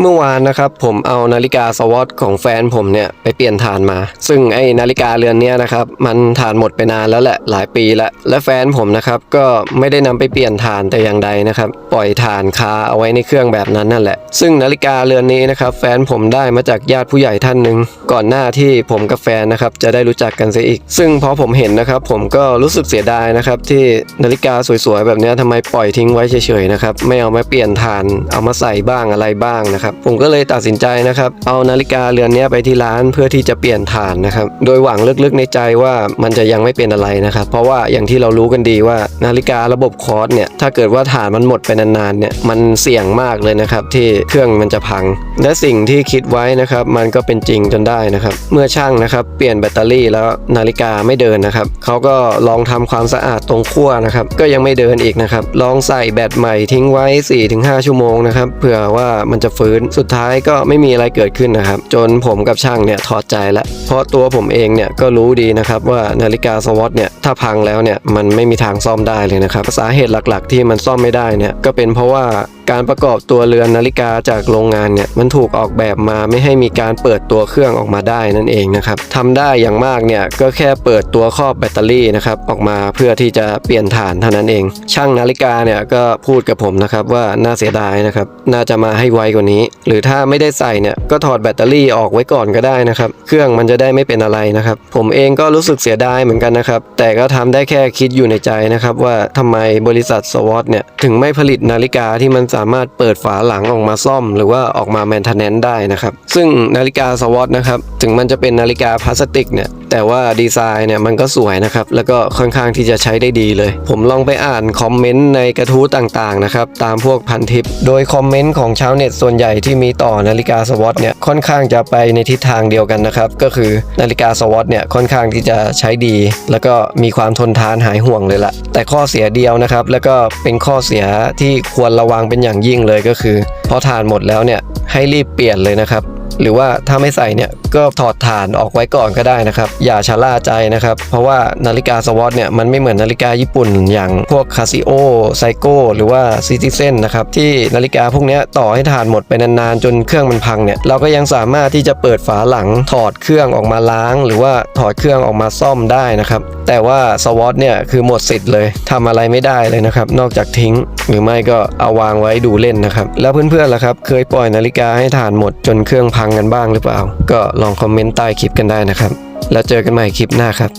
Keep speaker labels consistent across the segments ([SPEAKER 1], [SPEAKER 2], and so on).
[SPEAKER 1] เมื่อวานนะครับผมเอานาฬิกาสวอตของแฟนผมเนี่ยไปเปลี่ยนฐานมา ซึ่งไอ้นาฬิกาเรือนเนี้ยนะครับมันฐานหมดไปนานแล้วแหละหลายปีล้วและแฟนผมนะครับก็ไม่ได้นำไปเปลี่ยนฐานแต่อย่างใดนะครับปล่อยฐานคาเอาไว้ในเครื่องแบบนั้นนั่นแหละ ซึ่งนาฬิกาเรือนนี้นะครับแฟนผมได้มาจากญาติผู้ใหญ่ท่านหนึ่งก่อนหน้าที่ผมกับแฟนนะครับจะได้รู้จักกันเสียอีก ซึ่งพอผมเห็นนะครับผมก็รู้สึกเสียดายนะครับที่นาฬิกาสวยๆแบบเนี้ยทำไมปล่อยทิ้งไว้เฉยๆนะครับไม่เอามาเปลี่ยนฐานเอามาใส่บ้างอะไรบ้างนะครับผมก็เลยตัดสินใจนะครับ เอานาฬิกาเรือนนี้ไปที่ร้านเพื่อที่จะเปลี่ยนฐานนะครับ โดยหวังลึกๆในใจว่ามันจะยังไม่เป็นอะไรนะครับ เพราะว่าอย่างที่เรารู้กันดีว่านาฬิการะบบคอร์สเนี่ยถ้าเกิดว่าฐานมันหมดไปนานๆเนี่ยมันเสี่ยงมากเลยนะครับที่เครื่องมันจะพัง และสิ่งที่คิดไว้นะครับมันก็เป็นจริงจนได้นะครับ เมื่อช่างนะครับเปลี่ยนแบตเตอรี่แล้วนาฬิกาไม่เดินนะครับเขาก็ลองทำความสะอาดตรงขั้วนะครับก็ยังไม่เดินอีกนะครับลองใส่แบตใหม่ทิ้งไว้ 4-5 ชั่วโมงนะครับเผื่อว่ามันจะฟื้นสุดท้ายก็ไม่มีอะไรเกิดขึ้นนะครับ จนผมกับช่างเนี่ยถอดใจแล้วเพราะตัวผมเองเนี่ยก็รู้ดีนะครับว่านาฬิกาสวอตเนี่ยถ้าพังแล้วเนี่ยมันไม่มีทางซ่อมได้เลยนะครับสาเหตุหลักๆ ที่มันซ่อมไม่ได้เนี่ยก็เป็นเพราะว่าการประกอบตัวเรือนนาฬิกาจากโรงงานเนี่ยมันถูกออกแบบมาไม่ให้มีการเปิดตัวเครื่องออกมาได้นั่นเองนะครับทำได้อย่างมากเนี่ยก็แค่เปิดตัวครอบแบตเตอรี่นะครับออกมาเพื่อที่จะเปลี่ยนฐานเท่านั้นเอง ช่างนาฬิกาเนี่ยก็พูดกับผมนะครับว่าน่าเสียดายนะครับน่าจะมาให้ไวกว่านี้หรือถ้าไม่ได้ใส่เนี่ยก็ถอดแบตเตอรี่ออกไว้ก่อนก็ได้นะครับ เครื่องมันจะได้ไม่เป็นอะไรนะครับ ผมเองก็รู้สึกเสียดายเหมือนกันนะครับ แต่ก็ทำได้แค่คิดอยู่ในใจนะครับ ว่าทำไมบริษัทสวอตเนี่ยถึงไม่ผลิตนาฬิกาที่มันสามารถเปิดฝาหลังออกมาซ่อม หรือว่าออกมาแมนเทนแนนได้นะครับ ซึ่งนาฬิกาสวอตนะครับถึงมันจะเป็นนาฬิกาพลาสติกเนี่ยแต่ว่าดีไซน์เนี่ยมันก็สวยนะครับ แล้วก็ค่อนข้างที่จะใช้ได้ดีเลย ผมลองไปอ่านคอมเมนต์ในกระทู้ต่างๆนะครับตามพวกพันทิป โดยคอมเมนต์ของชาวเน็ตส่วนใหญ่ที่มีต่อนาฬิกาสวอตเนี่ยค่อนข้างจะไปในทิศทางเดียวกันนะครับ ก็คือนาฬิกาสวอตเนี่ยค่อนข้างที่จะใช้ดี แล้วก็มีความทนทานหายห่วงเลยละแต่ข้อเสียเดียวนะครับ แล้วก็เป็นข้อเสียที่ควรระวังเป็นอย่างยิ่งเลยก็คือ พอทานหมดแล้วเนี่ยให้รีบเปลี่ยนเลยนะครับหรือว่าถ้าไม่ใส่เนี่ย ก็ถอดฐานออกไว้ก่อนก็ได้นะครับ อย่าชะล่าใจนะครับ เพราะว่านาฬิกาสวอตเนี่ยมันไม่เหมือนนาฬิกาญี่ปุ่นอย่างพวกคาซิโอไซโกหรือว่าซิติเซนนะครับที่นาฬิกาพวกนี้ต่อให้ฐานหมดไปนานๆ จนเครื่องมันพังเนี่ยเราก็ยังสามารถที่จะเปิดฝาหลังถอดเครื่องออกมาล้าง หรือว่าถอดเครื่องออกมาซ่อมได้นะครับแต่ว่าสวอตเนี่ยคือหมดสิทธิ์เลยทำอะไรไม่ได้เลยนะครับนอกจากทิ้ง หรือไม่ก็เอาวางไว้ดูเล่นนะครับแล้วเพื่อนๆล่ะครับเคยปล่อยนาฬิกาให้ฐานหมดจนเครื่องพังกันบ้างหรือเปล่า ก็ลองคอมเมนต์ใต้คลิปกันได้นะครับ แล้วเจอกันใหม่คลิปหน้าครับ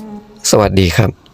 [SPEAKER 1] สวัสดีครับ